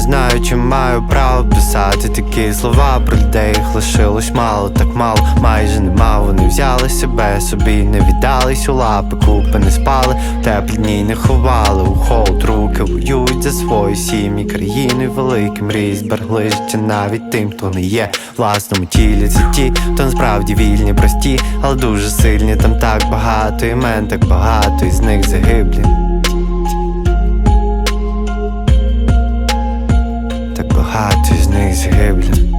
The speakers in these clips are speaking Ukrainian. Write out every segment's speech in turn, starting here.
знаю, чи маю право писати такі слова про людей, їх лишилось мало, так мало, майже нема. Вони взяли себе собі, не віддались у лапи, купи не спали, теплі дні не ховали у холод руки воюють за свої сім'ї, країни великі мрії зберегли життя навіть тим, хто не є власному тілі. Це ті, хто насправді вільні, прості, але дуже сильні. Там так багато імен, так багато із них загиблі. Них загиблі.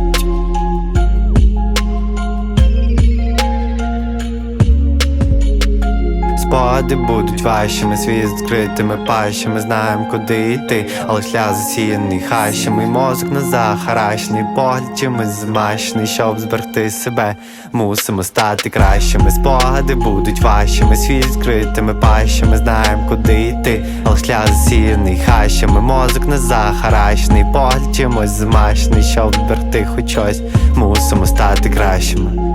Спогади будуть важчими, світ з відкритими пащами, знаємо, куди йти, але шлях засіяний хащами, мозок на захаращений, погляд чимось змащений, щоб зберегти себе, мусимо стати кращими. Спогади будуть важчими, світ з відкритими пащами, знаємо, куди йти, але шлях засіяний хащами, мозок на захаращений, погляд чимось змашний, щоб берти хоч щось, мусимо стати кращими.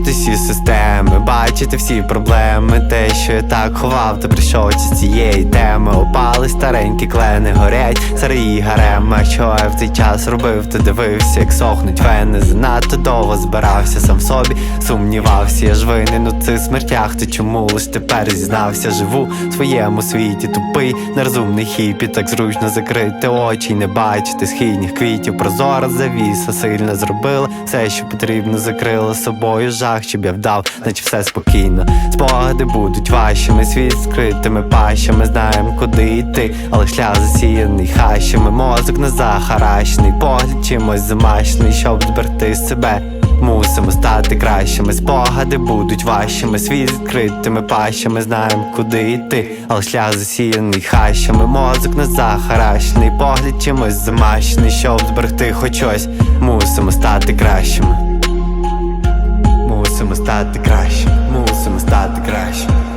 Вибратись із системи, бачити всі проблеми, те, що я так ховав, та прийшов з цієї теми. Опали старенькі клени, горять старі гарема. Що я в цей час робив, ти дивився, як сохнуть вени. Занадто довго збирався сам в собі, сумнівався, я ж винен у цих смертях. Ти чому лиш тепер зізнався? Живу в своєму світі, тупий, нерозумний хіпі, так зручно закрити очі, не бачити східних квітів. Прозора завіса сильно зробила все, що потрібно, закрила собою жах, щоб я вдав, наче все спокійно. Спогади будуть важчими, світ скритими пащами, знаємо, куди йти, але шлях засіяний хащами, мозок не захаращений, погляд чимось замащений, щоб зберегти себе. Мусимо стати кращими, спогади будуть важчими, світ відкритими пащами, знаємо, куди йти, але шлях засіяний хащами, мозок не захаращений, погляд чимось замащений, щоб зберегти хоч. Мусимо стати кращими. Мусимо стати краще, мусимо стати краще.